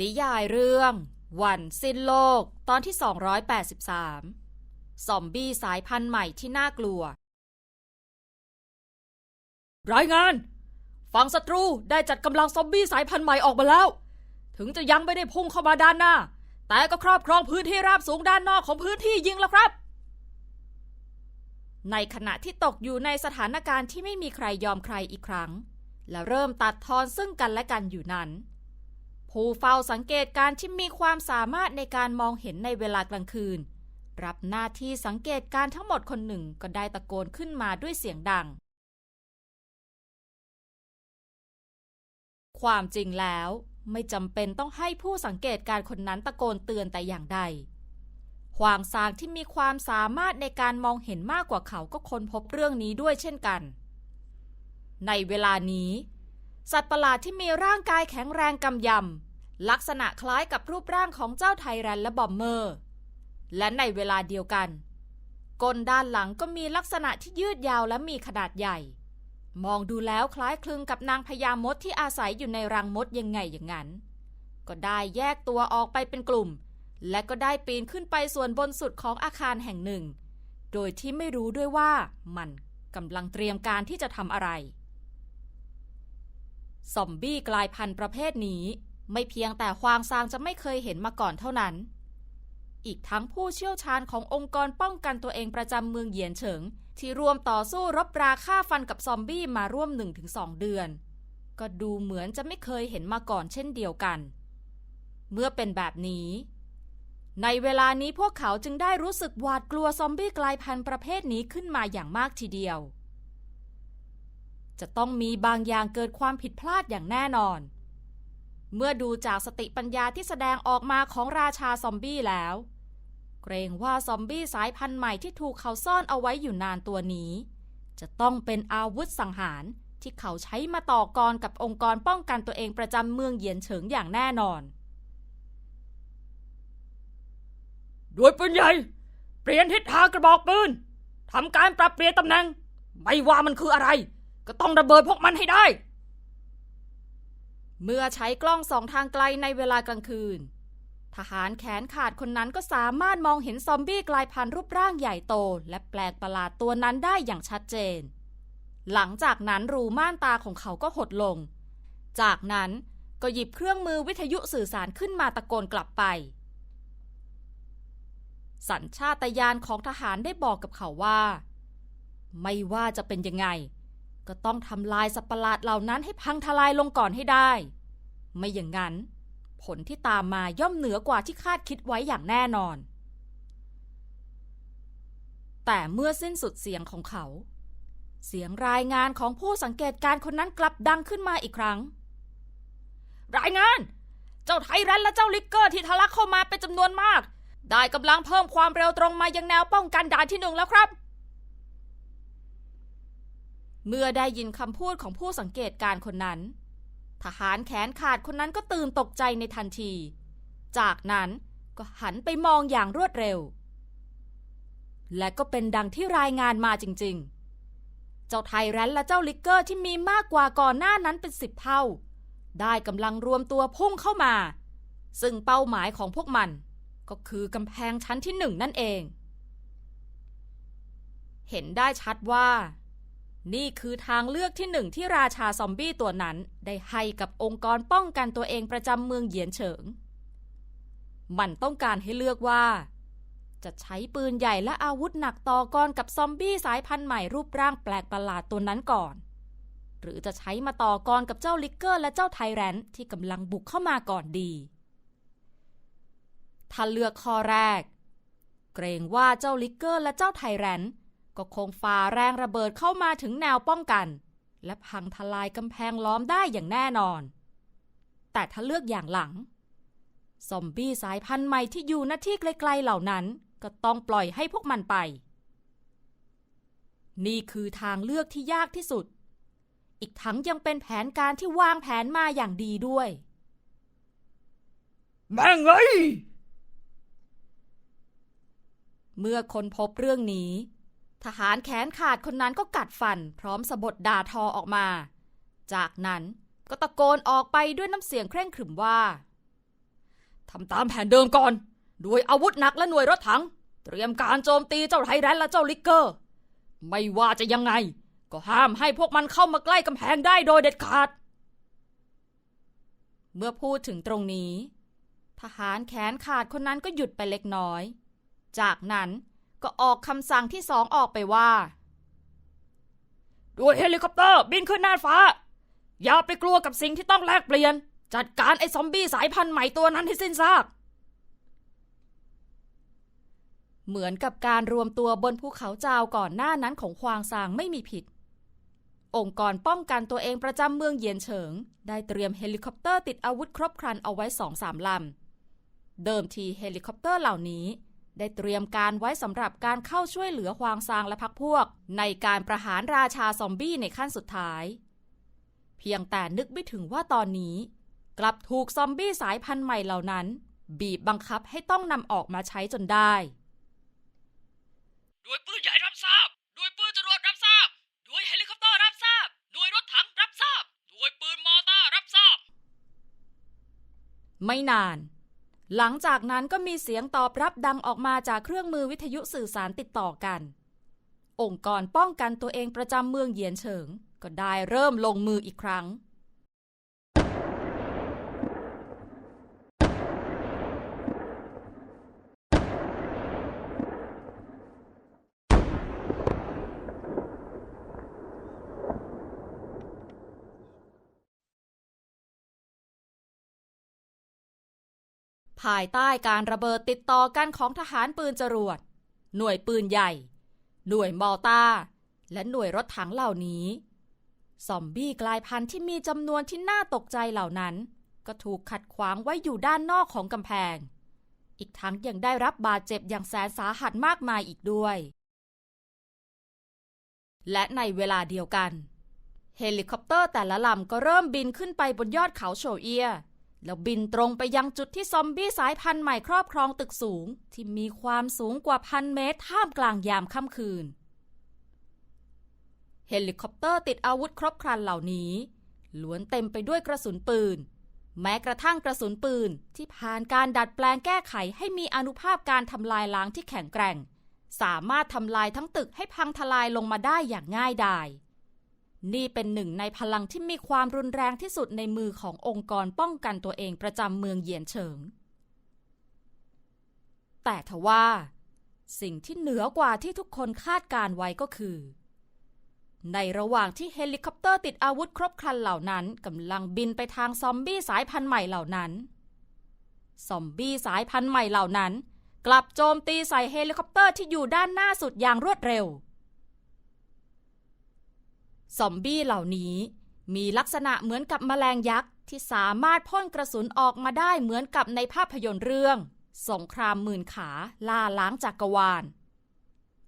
นิยายเรื่อง วันสิ้นโลก ตอนที่ 283 ซอมบี้สายพันธุ์ใหม่ที่น่ากลัว รายงาน ฝั่งศัตรูได้จัดกำลังซอมบี้สายพันธุ์ใหม่ออกมาแล้ว ถึงจะยังไม่ได้พุ่งเข้ามาด้านหน้า แต่ก็ครอบครองพื้นที่ราบสูงด้านนอกของพื้นที่ยิงแล้วครับ ในขณะที่ตกอยู่ในสถานการณ์ที่ไม่มีใครยอมใครอีกครั้ง และเริ่มตัดทอนซึ่งกันและกันอยู่นั้น ผู้เฝ้าสังเกตการที่มีความสามารถในการมองเห็นในเวลากลางคืน รับหน้าที่สังเกตการทั้งหมดคนหนึ่งก็ได้ตะโกนขึ้นมาด้วยเสียงดัง ความจริงแล้วไม่จำเป็นต้องให้ผู้สังเกตการคนนั้นตะโกนเตือนแต่อย่างใดหวางซางที่มีความสามารถในการมองเห็นมากกว่าเขาก็ค้นพบเรื่องนี้ด้วยเช่นกัน ในเวลานี้ สัตว์ประหลาดที่มีร่างกายแข็งแรงกำยำ ลักษณะคล้ายกับรูปร่างของเจ้าไทแรนและบอมเมอร์ และในเวลาเดียวกันกลด้านหลังก็มีลักษณะที่ยืดยาวและมีขนาดใหญ่ มองดูแล้วคล้ายคลึงกับนางพญามดที่อาศัยอยู่ในรังมดยังไงอย่างนั้น ก็ได้แยกตัวออกไปเป็นกลุ่ม และก็ได้ปีนขึ้นไปส่วนบนสุดของอาคารแห่งหนึ่ง โดยที่ไม่รู้ด้วยว่ามันกำลังเตรียมการที่จะทำอะไร ซอมบี้กลายพันธุ์ประเภทนี้ ไม่เพียงแต่ควางซางจะไม่เคยเห็นมาก่อนเท่านั้น อีกทั้งผู้เชี่ยวชาญขององค์กรป้องกันตัวเองประจำเมืองเหยียนเฉิง ที่รวมต่อสู้รบราฆ่าฟันกับซอมบี้มาร่วม 1-2 เดือน ก็ดูเหมือนจะไม่เคยเห็นมาก่อนเช่นเดียวกัน เมื่อเป็นแบบนี้ ในเวลานี้พวกเขาจึงได้รู้สึกหวาดกลัวซอมบี้กลายพันธุ์ประเภทนี้ขึ้นมาอย่างมากทีเดียว จะต้องมีบางอย่างเกิดความผิดพลาดอย่างแน่นอน เมื่อดูจากสติปัญญาที่แสดงออกมาของราชาซอมบี้แล้ว เกรงว่าซอมบี้สายพันธุ์ใหม่ที่ถูกเขาซ่อนเอาไว้อยู่นานตัวนี้ จะต้องเป็นอาวุธสังหารที่เขาใช้มาต่อกรกับองค์กรป้องกันตัวเองประจำเมืองเหยียนเฉิงอย่างแน่นอนด้วยปืนใหญ่ เปลี่ยนทิศทางกระบอกปืนทำการปรับเปลี่ยนตำแหน่ง ไม่ว่ามันคืออะไร ก็ต้องระเบิดพวกมันให้ได้ เมื่อใช้กล้องสองทางไกลในเวลากลางคืน ทหารแขนขาดคนนั้นก็สามารถมองเห็นซอมบี้กลายพันธุ์รูปร่างใหญ่โต และแปลกประหลาดตัวนั้นได้อย่างชัดเจน หลังจากนั้นรูม่านตาของเขาก็หดลง จากนั้นก็หยิบเครื่องมือวิทยุสื่อสารขึ้นมาตะโกนกลับไป สัญชาตญาณของทหารได้บอกกับเขาว่า ไม่ว่าจะเป็นยังไง ก็ต้องทำลายสัตว์ประหลาดเหล่านั้นให้พังทลายลงก่อนให้ได้ ไม่อย่างนั้น ผลที่ตามมาย่อมเหนือกว่าที่คาดคิดไว้อย่างแน่นอน แต่เมื่อสิ้นสุดเสียงของเขา เสียงรายงานของผู้สังเกตการณ์คนนั้นกลับดังขึ้นมาอีกครั้ง รายงาน เจ้าไทแรนและเจ้าลิกเกอร์ที่ทะลักเข้ามาเป็นจำนวนมาก ได้กำลังเพิ่มความเร็วตรงมายังแนวป้องกันด่านที่หนึ่งแล้วครับ เมื่อได้ยินคำพูดของผู้สังเกตการณ์คนนั้น ทหารแขนขาดคนนั้นก็ตื่นตกใจในทันที จากนั้นก็หันไปมองอย่างรวดเร็ว และก็เป็นดังที่รายงานมาจริงๆ เจ้าไทแรนและเจ้าลิกเกอร์ที่มีมากกว่าก่อนหน้านั้นเป็นสิบเท่า ได้กำลังรวมตัวพุ่งเข้ามา ซึ่งเป้าหมายของพวกมัน ก็คือกำแพงชั้นที่หนึ่งนั่นเอง เห็นได้ชัดว่า นี่คือทางเลือกที่หนึ่งที่ราชาซอมบี้ตัวนั้น ได้ให้กับองค์กรป้องกันตัวเองประจำเมืองเหยียนเฉิง มันต้องการให้เลือกว่า จะใช้ปืนใหญ่และอาวุธหนักต่อกรกับซอมบี้สายพันธุ์ใหม่รูปร่างแปลกประหลาดตัวนั้นก่อน หรือจะใช้มาต่อกรกับเจ้าลิกเกอร์และเจ้าไทแรนที่กำลังบุกเข้ามาก่อนดีถ้าเลือกข้อแรก เกรงว่าเจ้าลิกเกอร์และเจ้าไทแรน ก็คงฝ่าแรงระเบิดเข้ามาถึงแนวป้องกัน และพังทลายกำแพงล้อมได้อย่างแน่นอน แต่ถ้าเลือกอย่างหลัง ซอมบี้สายพันธุ์ใหม่ที่อยู่ณที่ไกลๆเหล่านั้น ก็ต้องปล่อยให้พวกมันไป นี่คือทางเลือกที่ยากที่สุด อีกทั้งยังเป็นแผนการที่วางแผนมาอย่างดีด้วยแม่งเอ้ยเมื่อคนพบเรื่องนี้ ทหารแขนขาดคนนั้นก็กัดฟัน พร้อมสะบดด่าทอออกมา จากนั้นก็ตะโกนออกไปด้วยน้ำเสียงเคร่งขรึมว่าทำตามแผนเดิมก่อน ด้วยอาวุธหนักและหน่วยรถถัง เตรียมการโจมตีเจ้าไทแรนและเจ้าลิกเกอร์ ไม่ว่าจะยังไง ก็ห้ามให้พวกมันเข้ามาใกล้กำแพงได้โดยเด็ดขาด เมื่อพูดถึงตรงนี้ ทหารแขนขาดคนนั้นก็หยุดไปเล็กน้อย จากนั้น ก็ออกคำสั่งที่สองออกไปว่าด้วยเฮลิคอปเตอร์บินขึ้นน่านฟ้า อย่าไปกลัวกับสิ่งที่ต้องแลกเปลี่ยน จัดการไอ้ซอมบี้สายพันธุ์ใหม่ตัวนั้นให้สิ้นซาก เหมือนกับการรวมตัวบนภูเขาจาวก่อนหน้านั้นของควางซางไม่มีผิด องค์กรป้องกันตัวเองประจำเมืองเหยียนเฉิง ได้เตรียมเฮลิคอปเตอร์ติดอาวุธครบครันเอาไว้สองสามลำ เดิมทีเฮลิคอปเตอร์เหล่านี้ ได้เตรียมการไว้สำหรับการเข้าช่วยเหลือควางซางและพักพวก ในการประหารราชาซอมบี้ในขั้นสุดท้าย เพียงแต่นึกไม่ถึงว่าตอนนี้ กลับถูกซอมบี้สายพันธุ์ใหม่เหล่านั้น บีบบังคับให้ต้องนำออกมาใช้จนได้ด้วยปืนใหญ่รับทราบด้วยปืนจรวดรับทราบด้วยเฮลิคอปเตอร์รับทราบด้วยรถถังรับทราบด้วยปืนมอเตอร์รับทราบ ไม่นาน หลังจากนั้นก็มีเสียงตอบรับดังออกมาจากเครื่องมือวิทยุสื่อสารติดต่อกัน องค์กรป้องกันตัวเองประจำเมืองเหยียนเฉิง ก็ได้เริ่มลงมืออีกครั้ง ภายใต้การระเบิดติดต่อกันของทหารปืนจรวด หน่วยปืนใหญ่ หน่วยมอตาร์และหน่วยรถถังเหล่านี้ ซอมบี้กลายพันธุ์ที่มีจำนวนที่น่าตกใจเหล่านั้น ก็ถูกขัดขวางไว้อยู่ด้านนอกของกำแพง อีกทั้งยังได้รับบาดเจ็บอย่างแสนสาหัสมากมายอีกด้วย และในเวลาเดียวกัน เฮลิคอปเตอร์แต่ละลำก็เริ่มบินขึ้นไปบนยอดเขาโชเอีย แล้วบินตรงไปยังจุดที่ซอมบี้สายพันธุ์ใหม่ครอบครองตึกสูง ที่มีความสูงกว่าพันเมตรท่ามกลางยามค่ำคืน เฮลิคอปเตอร์ติดอาวุธครบครันเหล่านี้ ล้วนเต็มไปด้วยกระสุนปืน แม้กระทั่งกระสุนปืนที่ผ่านการดัดแปลงแก้ไขให้มีอนุภาพการทำลายล้างที่แข็งแกร่ง สามารถทำลายทั้งตึกให้พังทลายลงมาได้อย่างง่ายดาย นี่เป็นหนึ่งในพลังที่มีความรุนแรงที่สุดในมือขององค์กรป้องกันตัวเองประจำเมืองเหยียนเฉิง แต่ทว่า สิ่งที่เหนือกว่าที่ทุกคนคาดการไว้ก็คือ ในระหว่างที่เฮลิคอปเตอร์ติดอาวุธครบครันเหล่านั้นกำลังบินไปทางซอมบี้สายพันธุ์ใหม่เหล่านั้น ซอมบี้สายพันธุ์ใหม่เหล่านั้น กลับโจมตีใส่เฮลิคอปเตอร์ที่อยู่ด้านหน้าสุดอย่างรวดเร็ว ซอมบี้เหล่านี้ มีลักษณะเหมือนกับแมลงยักษ์ที่สามารถพ่นกระสุนออกมาได้เหมือนกับในภาพยนตร์เรื่อง สงครามหมื่นขาล่าล้างจักกรวาล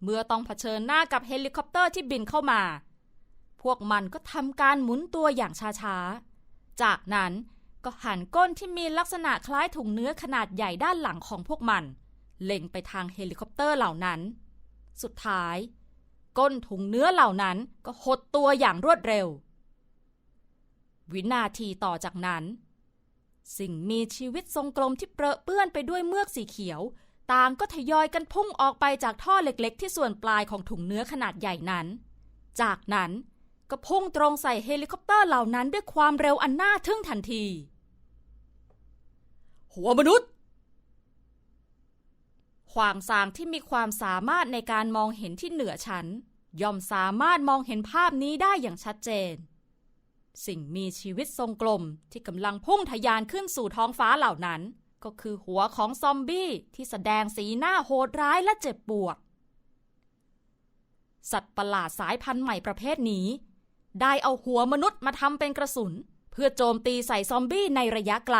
เมื่อต้องเผชิญหน้ากับเฮลิคอปเตอร์ที่บินเข้ามา พวกมันก็ทำการหมุนตัวอย่างช้าๆ จากนั้นก็หันก้นที่มีลักษณะคล้ายถุงเนื้อขนาดใหญ่ด้านหลังของพวกมัน เล็งไปทางเฮลิคอปเตอร์เหล่านั้น สุดท้าย ก้นถุงเนื้อเหล่านั้นก็หดตัวอย่างรวดเร็ว วินาทีต่อจากนั้น สิ่งมีชีวิตทรงกลมที่เปรอะเปื้อนไปด้วยเมือกสีเขียว ต่างก็ทยอยกันพุ่งออกไปจากท่อเล็กๆ ที่ส่วนปลายของถุงเนื้อขนาดใหญ่นั้น จากนั้นก็พุ่งตรงใส่เฮลิคอปเตอร์เหล่านั้นด้วยความเร็วอันน่าทึ่งทันที หัวมนุษย์ ขวางซางที่มีความสามารถในการมองเห็นที่เหนือชั้น ย่อมสามารถมองเห็นภาพนี้ได้อย่างชัดเจน สิ่งมีชีวิตทรงกลมที่กำลังพุ่งทะยานขึ้นสู่ท้องฟ้าเหล่านั้น ก็คือหัวของซอมบี้ที่แสดงสีหน้าโหดร้ายและเจ็บปวดสัตว์ประหลาดสายพันธุ์ใหม่ประเภทนี้ ได้เอาหัวมนุษย์มาทำเป็นกระสุน เพื่อโจมตีใส่ซอมบี้ในระยะไกล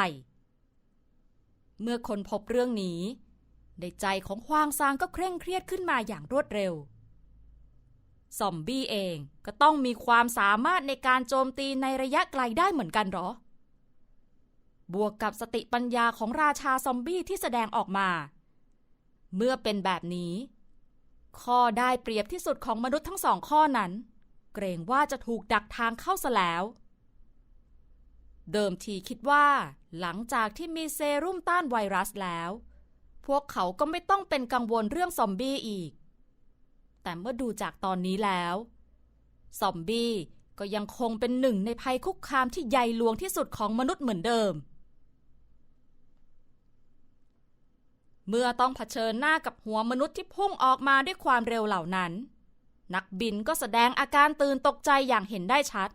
เมื่อคนพบเรื่องนี้ ในใจของควางซางก็เคร่งเครียดขึ้นมาอย่างรวดเร็ว ซอมบี้เองก็ต้องมีความสามารถในการโจมตีในระยะไกลได้เหมือนกันหรอ บวกกับสติปัญญาของราชาซอมบี้ที่แสดงออกมา เมื่อเป็นแบบนี้ ข้อได้เปรียบที่สุดของมนุษย์ทั้งสองข้อนั้น เกรงว่าจะถูกดักทางเข้าซะแล้วเดิมทีคิดว่า หลังจากที่มีเซรุ่มต้านไวรัสแล้ว พวกเขาก็ไม่ต้องเป็นกังวลเรื่องซอมบี้อีก แต่เมื่อดูจากตอนนี้แล้ว ซอมบี้ก็ยังคงเป็นหนึ่งในภัยคุกคามที่ใหญ่หลวงที่สุดของมนุษย์เหมือนเดิม เมื่อต้องเผชิญหน้ากับหัวมนุษย์ที่พุ่งออกมาด้วยความเร็วเหล่านั้น นักบินก็แสดงอาการตื่นตกใจอย่างเห็นได้ชัด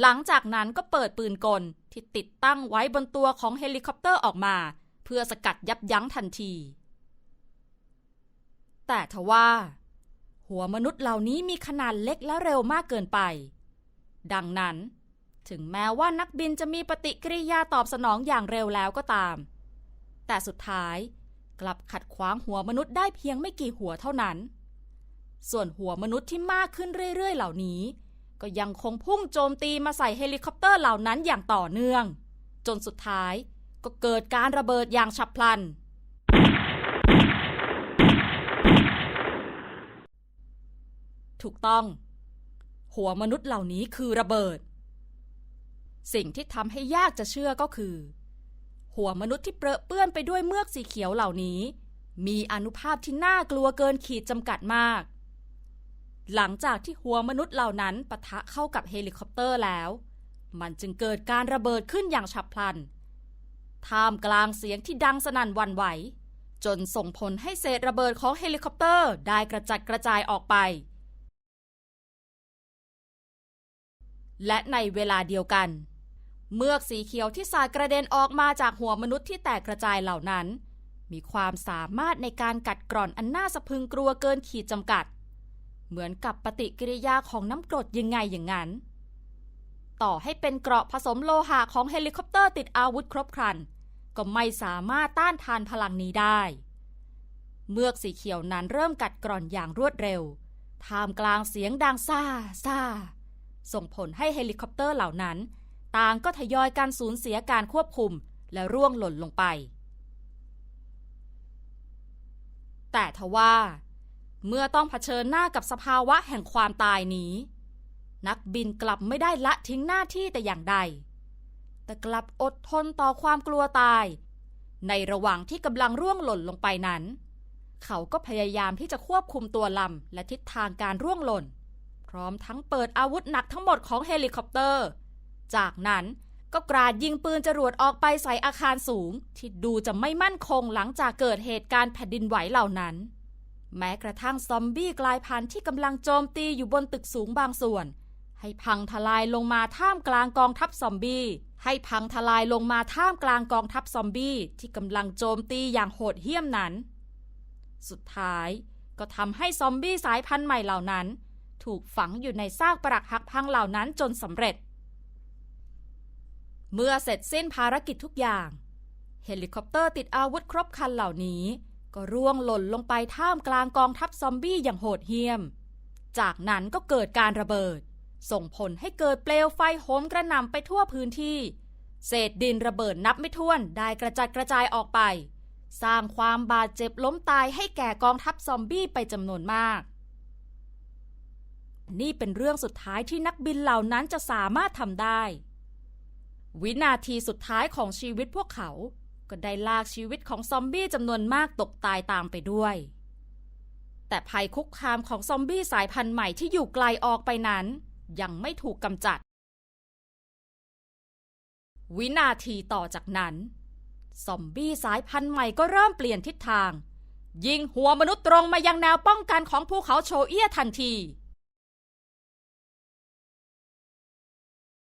หลังจากนั้นก็เปิดปืนกลที่ติดตั้งไว้บนตัวของเฮลิคอปเตอร์ออกมา เพื่อสกัดยับยั้งทันที แต่ทว่า หัวมนุษย์เหล่านี้มีขนาดเล็กและเร็วมากเกินไป ดังนั้น ถึงแม้ว่านักบินจะมีปฏิกิริยาตอบสนองอย่างเร็วแล้วก็ตาม แต่สุดท้ายกลับขัดขวางหัวมนุษย์ได้เพียงไม่กี่หัวเท่านั้น ส่วนหัวมนุษย์ที่มากขึ้นเรื่อย ๆ เหล่านี้ ก็ยังคงพุ่งโจมตีมาใส่เฮลิคอปเตอร์เหล่านั้นอย่างต่อเนื่อง จนสุดท้าย ก็เกิดการระเบิดอย่างฉับพลัน ถูกต้อง หัวมนุษย์เหล่านี้คือระเบิด สิ่งที่ทำให้ยากจะเชื่อก็คือ หัวมนุษย์ที่เปรอะเปื้อนไปด้วยเมือกสีเขียวเหล่านี้ มีอนุภาพที่น่ากลัวเกินขีดจำกัดมาก หลังจากที่หัวมนุษย์เหล่านั้นปะทะเข้ากับเฮลิคอปเตอร์แล้ว มันจึงเกิดการระเบิดขึ้นอย่างฉับพลัน ท่ามกลางเสียงที่ดังสนั่นวันไหว จนส่งผลให้เศษระเบิดของเฮลิคอปเตอร์ได้กระจัดกระจายออกไป และในเวลาเดียวกัน เมือกสีเขียวที่สาดกระเด็นออกมาจากหัวมนุษย์ที่แตกกระจายเหล่านั้น มีความสามารถในการกัดกร่อนอันน่าสะพึงกลัวเกินขีดจำกัด เหมือนกับปฏิกิริยาของน้ำกรดยังไงอย่างนั้นต่อให้เป็นเกราะผสมโลหะของเฮลิคอปเตอร์ติดอาวุธครบครัน ก็ไม่สามารถต้านทานพลังนี้ได้ เมือกสีเขียวนั้นเริ่มกัดกร่อนอย่างรวดเร็ว ท่ามกลางเสียงดังซ่าซ่า ส่งผลให้เฮลิคอปเตอร์เหล่านั้น ต่างก็ทยอยการสูญเสียการควบคุมและร่วงหล่นลงไป แต่ทว่า เมื่อต้องเผชิญหน้ากับสภาวะแห่งความตายนี้ นักบินกลับไม่ได้ละทิ้งหน้าที่แต่อย่างใด แต่กลับอดทนต่อความกลัวตาย ในระหว่างที่กำลังร่วงหล่นลงไปนั้น เขาก็พยายามที่จะควบคุมตัวลำและทิศทางการร่วงหล่น พร้อมทั้งเปิดอาวุธหนักทั้งหมดของเฮลิคอปเตอร์ จากนั้นก็กราดยิงปืนจรวดออกไปใส่อาคารสูง ที่ดูจะไม่มั่นคงหลังจากเกิดเหตุการณ์แผ่นดินไหวเหล่านั้น แม้กระทั่งซอมบี้กลายพันธุ์ที่กำลังโจมตีอยู่บนตึกสูงบางส่วน ให้พังทลายลงมาท่ามกลางกองทัพซอมบี้ ให้พังทลายลงมาท่ามกลางกองทัพซอมบี้ที่กำลังโจมตีอย่างโหดเหี้ยมนั้น สุดท้ายก็ทำให้ซอมบี้สายพันธุ์ใหม่เหล่านั้น ถูกฝังอยู่ในซากปรักหักพังเหล่านั้นจนสำเร็จ เมื่อเสร็จสิ้นภารกิจทุกอย่าง เฮลิคอปเตอร์ติดอาวุธครบคันเหล่านี้ ก็ร่วงหล่นลงไปท่ามกลางกองทัพซอมบี้อย่างโหดเหี้ยม จากนั้นก็เกิดการระเบิด ส่งผลให้เกิดเปลวไฟโหมกระหน่ำไปทั่วพื้นที่ เศษดินระเบิดนับไม่ถ้วนได้กระจัดกระจายออกไป สร้างความบาดเจ็บล้มตายให้แก่กองทัพซอมบี้ไปจำนวนมาก นี่เป็นเรื่องสุดท้ายที่นักบินเหล่านั้นจะสามารถทำได้ วินาทีสุดท้ายของชีวิตพวกเขา ก็ได้ลากชีวิตของซอมบี้จำนวนมากตกตายตามไปด้วยแต่ภัยคุกคามของซอมบี้สายพันธุ์ใหม่ที่อยู่ไกลออกไปนั้น ยังไม่ถูกกำจัด วินาทีต่อจากนั้น ซอมบี้สายพันธุ์ใหม่ก็เริ่มเปลี่ยนทิศทาง ยิงหัวมนุษย์ตรงมายังแนวป้องกันของภูเขาโชเอียทันที